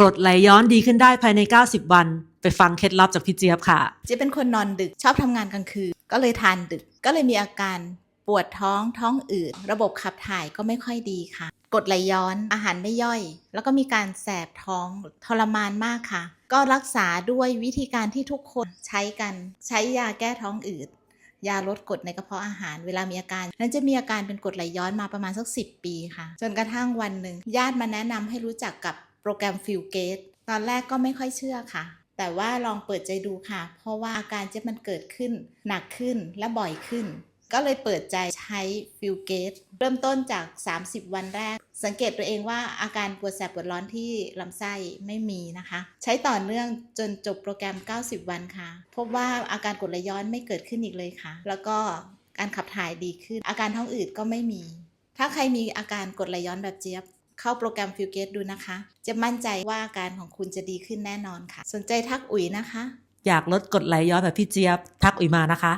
กรดไหลย้อนดีขึ้นได้ภายใน 90 วัน ไปฟังเคล็ดลับจากพี่เจี๊ยบค่ะ เจ๊เป็นคนนอนดึกชอบทำงานกลางคืน ก็เลยทานดึกก็เลยมีอาการปวดท้องท้องอืดระบบขับถ่ายก็ไม่ค่อยดีค่ะกรดไหลย้อนอาหารไม่ย่อย แล้วก็มีการแสบท้องทรมานมากค่ะ ก็รักษาด้วยวิธีการที่ทุกคนใช้กันใช้ยาแก้ท้องอืดยาลดกรดในกระเพาะอาหารเวลามีอาการ นั้นจะมีอาการเป็นกรดไหลย้อนมาประมาณสักสิปีค่ะ จนกระทั่งวันหนึ่งญาติมาแนะนำให้รู้จักกับ โปรแกรมฟิลเกตตอนแรกก็ไม่ค่อยเชื่อค่ะ แต่ว่าลองเปิดใจดูค่ะ เพราะว่าอาการเจ็บมันเกิดขึ้น หนักขึ้นและบ่อยขึ้น ก็เลยเปิดใจใช้ฟิลเกตเริ่มต้นจาก 30 วันแรก สังเกตตัวเองว่าอาการปวดแสบปวดร้อนที่ลำไส้ไม่มีนะคะ ใช้ต่อเนื่องจนจบโปรแกรม 90 วันค่ะ พบว่าอาการกดไหลย้อนไม่เกิดขึ้นอีกเลยค่ะ แล้วก็การขับถ่ายดีขึ้น อาการท้องอืดก็ไม่มี ถ้าใครมีอาการกดไหลย้อนแบบเจี๊ยบ เข้าโปรแกรมฟิลเกตดูนะคะ จะมั่นใจว่าอาการของคุณจะดีขึ้นแน่นอนค่ะ สนใจทักอุ๋ยนะคะ อยากลดกรดไหลย้อนแบบพี่เจี๊ยบทักอุ๋ยมานะคะ